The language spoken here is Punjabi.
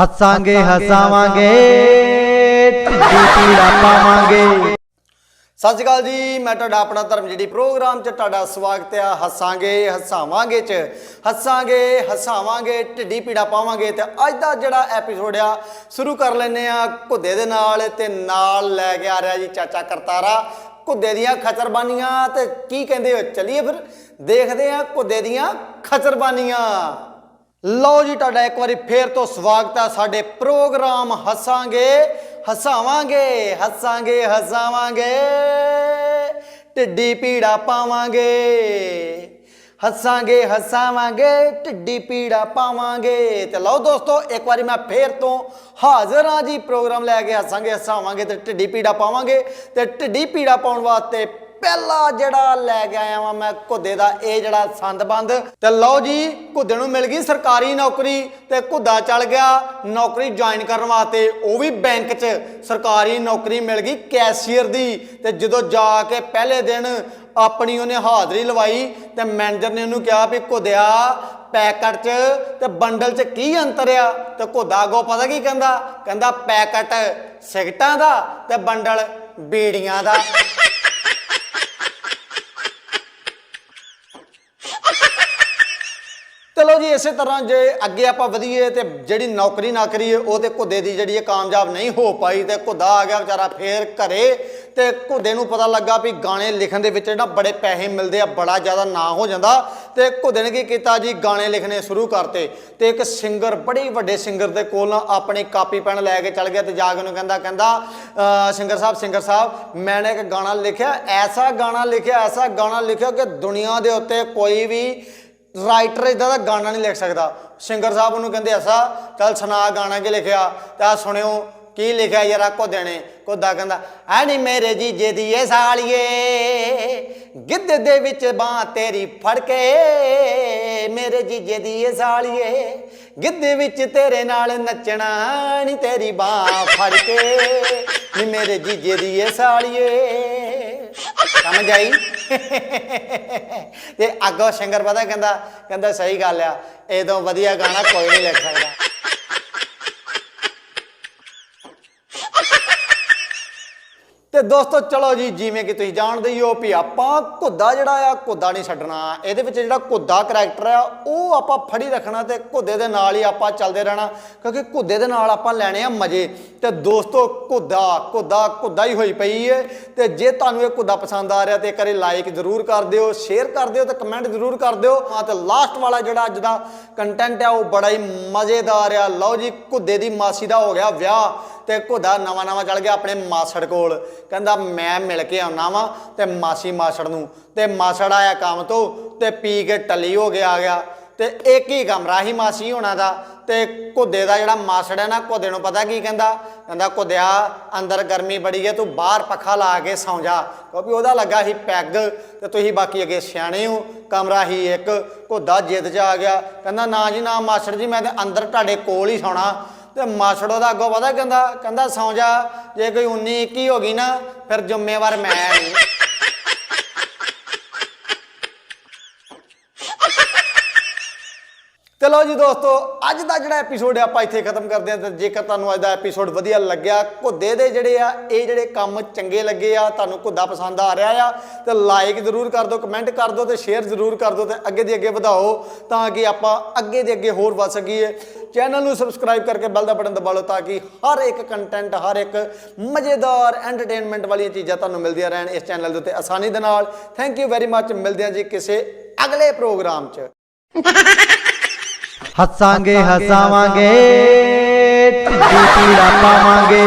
ਹੱਸਾਂਗੇ, ਹਸਾਵਾਂਗੇ ਢਿੱਡੀ ਪੀੜਾ ਪਾਵਾਂਗੇ ਸਤਿ ਸ਼੍ਰੀ ਅਕਾਲ ਜੀ, ਮੈਂ ਤੁਹਾਡਾ ਆਪਣਾ ਧਰਮ ਜਿਹੜੀ ਪ੍ਰੋਗਰਾਮ 'ਚ ਤੁਹਾਡਾ ਸਵਾਗਤ ਆ ਹੱਸਾਂਗੇ, ਹਸਾਵਾਂਗੇ 'ਚ। ਹੱਸਾਂਗੇ, ਹਸਾਵਾਂਗੇ ਢਿੱਡੀ ਪੀੜਾ ਪਾਵਾਂਗੇ ਤੇ ਅੱਜ ਦਾ ਜਿਹੜਾ ਐਪੀਸੋਡ ਆ, ਸ਼ੁਰੂ ਕਰ ਲੈਨੇ ਆ ਘੁੱਦੇ ਦੇ ਨਾਲ ਤੇ ਨਾਲ ਲੈ ਕੇ ਆ ਰਿਹਾ ਜੀ ਚਾਚਾ ਕਰਤਾਰਾ। ਘੁੱਦੇ ਦੀਆਂ ਖਚਰਬਾਨੀਆਂ ਤੇ ਕੀ ਕਹਿੰਦੇ ਹੋ? ਚਲਿਏ ਫਿਰ। ਦੇਖਦੇ ਆ ਘੁੱਦੇ ਦੀਆਂ ਖਚਰਬਾਨੀਆਂ। ਲਓ ਜੀ, ਤੁਹਾਡਾ ਇੱਕ ਵਾਰੀ ਫੇਰ ਤੋਂ ਸਵਾਗਤ ਹੈ ਸਾਡੇ ਪ੍ਰੋਗਰਾਮ ਹੱਸਾਂਗੇ, ਹਸਾਵਾਂਗੇ ਹੱਸਾਂਗੇ, ਹਸਾਵਾਂਗੇ। ਢਿੱਡੀ ਪੀੜਾ ਪਾਵਾਂਗੇ। ਹੱਸਾਂਗੇ, ਹਸਾਵਾਂਗੇ, ਢਿੱਡੀ ਪੀੜਾ ਪਾਵਾਂਗੇ। ਤੇ ਲਓ ਦੋਸਤੋ, ਇੱਕ ਵਾਰੀ ਮੈਂ ਫੇਰ ਤੋਂ ਹਾਜ਼ਰ ਹਾਂ ਜੀ, ਪ੍ਰੋਗਰਾਮ ਲੈ ਕੇ ਹੱਸਾਂਗੇ, ਹਸਾਵਾਂਗੇ ਤੇ ਢਿੱਡੀ ਪੀੜਾ ਪਾਵਾਂਗੇ। ਤੇ ਢਿੱਡੀ ਪੀੜਾ ਪਾਉਣ ਵਾਸਤੇ ਪਹਿਲਾ ਜਿਹੜਾ ਲੈ ਕੇ ਆਇਆ ਵਾਂ ਮੈਂ ਘੁੱਦੇ ਦਾ, ਇਹ ਜਿਹੜਾ ਸੰਦਬੰਦ। ਤੇ ਲਓ ਜੀ, ਘੁੱਦੇ ਨੂੰ ਮਿਲ ਗਈ ਸਰਕਾਰੀ ਨੌਕਰੀ ਤੇ ਘੁੱਦਾ ਚੱਲ ਗਿਆ ਨੌਕਰੀ ਜੁਆਇਨ ਕਰਨ ਵਾਸਤੇ। ਉਹ ਵੀ ਬੈਂਕ 'ਚ ਸਰਕਾਰੀ ਨੌਕਰੀ ਮਿਲ ਗਈ ਕੈਸ਼ੀਅਰ ਦੀ। ਤੇ ਜਦੋਂ ਜਾ ਕੇ ਪਹਿਲੇ ਦਿਨ ਆਪਣੀ ਉਹਨੇ ਹਾਜ਼ਰੀ ਲਵਾਈ ਤੇ ਮੈਨੇਜਰ ਨੇ ਉਹਨੂੰ ਕਿਹਾ ਵੀ ਘੁੱਦਿਆ, ਪੈਕਟ 'ਚ ਤੇ ਬੰਡਲ 'ਚ ਕੀ ਅੰਤਰ ਆ? ਤੇ ਘੁੱਦਾ ਅੱਗੋਂ ਪਤਾ ਕੀ ਕਹਿੰਦਾ? ਕਹਿੰਦਾ ਪੈਕਟ ਸਿਗਟਾਂ ਦਾ ਤੇ ਬੰਡਲ ਬੀੜੀਆਂ ਦਾ ਚਲੋ ਜੀ ਇਸੇ ਤਰ੍ਹਾਂ ਜੇ ਅੱਗੇ ਆਪਾਂ ਵਧੀਏ ਤੇ ਜਿਹੜੀ ਨੌਕਰੀ ਨਾ ਕਰੀਏ, ਉਹ ਤੇ ਘੁੱਦੇ ਦੀ ਜਿਹੜੀ ਇਹ ਕਾਮਯਾਬ ਨਹੀਂ ਹੋ ਪਾਈ ਤੇ ਘੁੱਦਾ ਆ ਗਿਆ ਵਿਚਾਰਾ ਫੇਰ ਘਰੇ ਤੇ ਘੁੱਦੇ ਨੂੰ ਪਤਾ ਲੱਗਾ ਵੀ ਗਾਣੇ ਲਿਖਣ ਦੇ ਵਿੱਚ ਜਿਹੜਾ ਬੜੇ ਪੈਸੇ ਮਿਲਦੇ ਆ, ਬੜਾ ਜ਼ਿਆਦਾ ਨਾਂ ਹੋ ਜਾਂਦਾ ਤੇ ਘੁੱਦੇ ਨੇ ਕੀ ਕੀਤਾ ਜੀ, ਗਾਣੇ ਲਿਖਣੇ ਸ਼ੁਰੂ ਕਰਤੇ ਤੇ ਇੱਕ ਸਿੰਗਰ, ਬੜੀ ਵੱਡੇ ਸਿੰਗਰ ਦੇ ਕੋਲ ਨਾ ਆਪਣੀ ਕਾਪੀ ਪੈਨ ਲੈ ਕੇ ਚੱਲ ਗਿਆ ਤੇ ਜਾ ਕੇ ਉਹਨੂੰ ਕਹਿੰਦਾ ਕਹਿੰਦਾ ਸਿੰਗਰ ਸਾਹਿਬ ਸਿੰਗਰ ਸਾਹਿਬ, ਮੈਨੇ ਇੱਕ ਗਾਣਾ ਲਿਖਿਆ, ਐਸਾ ਗਾਣਾ ਲਿਖਿਆ, ਐਸਾ ਗਾਣਾ ਲਿਖਿਆ ਕਿ ਦੁਨੀਆ ਦੇ ਉੱਤੇ ਕੋਈ ਵੀ ਰਾਈਟਰ ਇਦਾਂ ਦਾ ਗਾਣਾ ਨਹੀਂ ਲਿਖ ਸਕਦਾ। ਸਿੰਗਰ ਸਾਹਿਬ ਉਹਨੂੰ ਕਹਿੰਦੇ ਐਸਾ ਚੱਲ ਸੁਣਾ ਗਾਣਾ ਕੀ ਲਿਖਿਆ? ਤੇ ਆ ਸੁਣਿਓ, ਕੀ ਲਿਖਿਆ ਯਾਰ ਕੋ ਦੇਣੇ ਕੋਦਾ ਕਹਿੰਦਾ ਐ ਨੀ ਮੇਰੇ ਜੀਜੇ ਦੀ ਏ ਸਾਲੀਏ, ਗਿੱਧ ਦੇ ਵਿੱਚ ਬਾਹ ਤੇਰੀ ਫੜ ਕੇ, ਮੇਰੇ ਜੀਜੇ ਦੀ ਏ ਸਾਲੀਏ, ਗਿੱਧ ਵਿੱਚ ਤੇਰੇ ਨਾਲ ਨੱਚਣਾ ਨੀ ਤੇਰੀ ਬਾਹ ਫੜ ਕੇ, ਨੀ ਮੇਰੇ ਜੀਜੇ ਦੀ ਏ ਸਾਲੀਏ। ਸਮਝ ਆਈ? ਤੇ ਅੱਗੋਂ ਸਿੰਗਰ ਪਤਾ ਕਹਿੰਦਾ ਕਹਿੰਦਾ ਸਹੀ ਗੱਲ ਆ, ਇਹ ਤੋਂ ਵਧੀਆ ਗਾਣਾ ਕੋਈ ਨਹੀਂ ਲਿਖ ਸਕਦਾ। ਤੇ ਦੋਸਤੋ, ਚਲੋ ਜੀ, ਜਿਵੇਂ ਕਿ ਤੁਸੀਂ ਜਾਣਦੇ ਹੀ ਹੋ ਵੀ ਆਪਾਂ ਘੁੱਦਾ ਜਿਹੜਾ ਆ, ਘੁੱਦਾ ਨਹੀਂ ਛੱਡਣਾ। ਇਹਦੇ ਵਿੱਚ ਜਿਹੜਾ ਘੁੱਦਾ ਕਰੈਕਟਰ ਆ, ਉਹ ਆਪਾਂ ਫੜੀ ਰੱਖਣਾ ਤੇ ਘੁੱਦੇ ਦੇ ਨਾਲ ਹੀ ਆਪਾਂ ਚੱਲਦੇ ਰਹਿਣਾ, ਕਿਉਂਕਿ ਘੁੱਦੇ ਦੇ ਨਾਲ ਆਪਾਂ ਲੈਣੇ ਆ ਮਜ਼ੇ। ਤੇ ਦੋਸਤੋ, ਘੁੱਦਾ ਘੁੱਦਾ ਘੁੱਦਾ ਹੀ ਹੋਈ ਪਈ ਏ। ਤੇ ਜੇ ਤੁਹਾਨੂੰ ਇਹ ਘੁੱਦਾ ਪਸੰਦ ਆ ਰਿਹਾ ਤੇ ਕਰੇ ਲਾਈਕ ਜ਼ਰੂਰ ਕਰ ਦਿਓ ਸ਼ੇਅਰ ਕਰ ਦਿਓ ਤੇ ਕਮੈਂਟ ਜ਼ਰੂਰ ਕਰ ਦਿਓ। ਹਾਂ, ਤੇ ਲਾਸਟ ਵਾਲਾ ਜਿਹੜਾ ਅੱਜ ਦਾ ਕੰਟੈਂਟ ਆ, ਉਹ ਬੜਾ ਹੀ ਮਜ਼ੇਦਾਰ ਆ। ਲਓ ਜੀ, ਘੁੱਦੇ ਦੀ ਮਾਸੀ ਦਾ ਹੋ ਗਿਆ ਵਿਆਹ। ਤੇ ਘੁੱਦਾ ਨਵਾਂ ਨਵਾਂ ਚਲ ਗਿਆ ਆਪਣੇ ਮਾਸੜ ਕੋਲ। ਕਹਿੰਦਾ, ਮੈਂ ਮਿਲ ਕੇ ਆਉਣਾ ਵਾਂ ਤੇ ਮਾਸੀ ਮਾਸੜ ਨੂੰ। ਤੇ ਮਾਸੜ ਆਇਆ ਕੰਮ ਤੋਂ ਤੇ ਪੀ ਕੇ ਟੱਲੀ ਹੋ ਗਿਆ ਆ ਗਿਆ। ਤੇ ਇੱਕ ਹੀ ਕਮਰਾ ਹੀ ਮਾਸੀ ਹੋਣਾ ਦਾ। ਤੇ ਘੁੱਦੇ ਦਾ ਜਿਹੜਾ ਮਾਸੜ ਹੈ ਨਾ, ਘੁੱਦੇ ਨੂੰ ਪਤਾ ਕੀ ਕਹਿੰਦਾ? ਕਹਿੰਦਾ, ਘੁੱਦਿਆ, ਅੰਦਰ ਗਰਮੀ ਬੜੀ ਹੈ, ਤੂੰ ਬਾਹਰ ਪੱਖਾ ਲਾ ਕੇ ਸੌਂ ਜਾ। ਕਿਉਂਕਿ ਉਹਦਾ ਲੱਗਾ ਸੀ ਪੈਗ ਤੇ ਤੁਸੀਂ ਬਾਕੀ ਅੱਗੇ ਸਿਆਣੇ ਹੋ। ਕਮਰਾ ਹੀ ਇੱਕ। ਘੁੱਦਾ ਜਿੱਦ 'ਚ ਆ ਗਿਆ। ਕਹਿੰਦਾ, ਨਾ ਜੀ, ਨਾ ਮਾਸੜ ਜੀ, ਮੈਂ ਤੇ ਅੰਦਰ ਤੁਹਾਡੇ ਕੋਲ ਹੀ ਸੌਣਾ। ਤੇ ਮਾਸੜੋ ਦਾ ਅੱਗੋਂ ਪਤਾ ਕਹਿੰਦਾ ਕਹਿੰਦਾ ਸੌਂ ਜਾ, ਜੇ ਕੋਈ 19 21 ਹੋ ਗਈ ਨਾ, ਫਿਰ ਜ਼ਿੰਮੇਵਾਰ ਮੈਂ ਨਹੀਂ ਚਲੋ ਜੀ ਦੋਸਤੋ, ਅੱਜ ਦਾ ਜਿਹੜਾ ਐਪੀਸੋਡ ਆ, ਆਪਾਂ ਇੱਥੇ ਖਤਮ ਕਰਦੇ ਹਾਂ। ਤੇ ਜੇਕਰ ਤੁਹਾਨੂੰ ਅੱਜ ਦਾ ਐਪੀਸੋਡ ਵਧੀਆ ਲੱਗਿਆ, ਘੁੱਦੇ ਦੇ ਜਿਹੜੇ ਆ, ਇਹ ਜਿਹੜੇ ਕੰਮ ਚੰਗੇ ਲੱਗੇ ਆ, ਤੁਹਾਨੂੰ ਘੁੱਦਾ ਪਸੰਦ ਆ ਰਿਹਾ ਆ, ਤੇ ਲਾਈਕ ਜ਼ਰੂਰ ਕਰ ਦਿਓ ਕਮੈਂਟ ਕਰ ਦਿਓ ਤੇ ਸ਼ੇਅਰ ਜ਼ਰੂਰ ਕਰ ਦਿਓ ਤੇ ਅੱਗੇ ਦੀ ਅੱਗੇ ਵਧਾਓ, ਤਾਂ ਕਿ ਆਪਾਂ ਅੱਗੇ ਦੇ ਅੱਗੇ ਹੋਰ ਵੱਧ ਸਕੀਏ। ਚੈਨਲ ਨੂੰ ਸਬਸਕ੍ਰਾਈਬ ਕਰਕੇ ਬੈਲ ਦਾ ਬਟਨ ਦਬਾ ਲਓ ਤਾਂ ਕਿ ਹਰ ਇੱਕ ਕੰਟੈਂਟ ਹਰ ਇੱਕ ਮਜ਼ੇਦਾਰ ਐਂਟਰਟੇਨਮੈਂਟ ਵਾਲੀਆਂ ਚੀਜ਼ਾਂ ਤੁਹਾਨੂੰ ਮਿਲਦੀਆਂ ਰਹਿਣ ਇਸ ਚੈਨਲ ਦੇ ਉੱਤੇ ਆਸਾਨੀ ਦੇ ਨਾਲ। ਥੈਂਕ ਯੂ ਵੈਰੀ ਮੱਚ ਮਿਲਦੇ ਹਾਂ ਜੀ ਕਿਸੇ ਅਗਲੇ ਪ੍ਰੋਗਰਾਮ 'ਚ। ਹੱਸਾਂਗੇ ਹਸਾਵਾਂਗੇ ਢਿੱਡੀ ਪੀੜਾ ਪਾਵਾਂਗੇ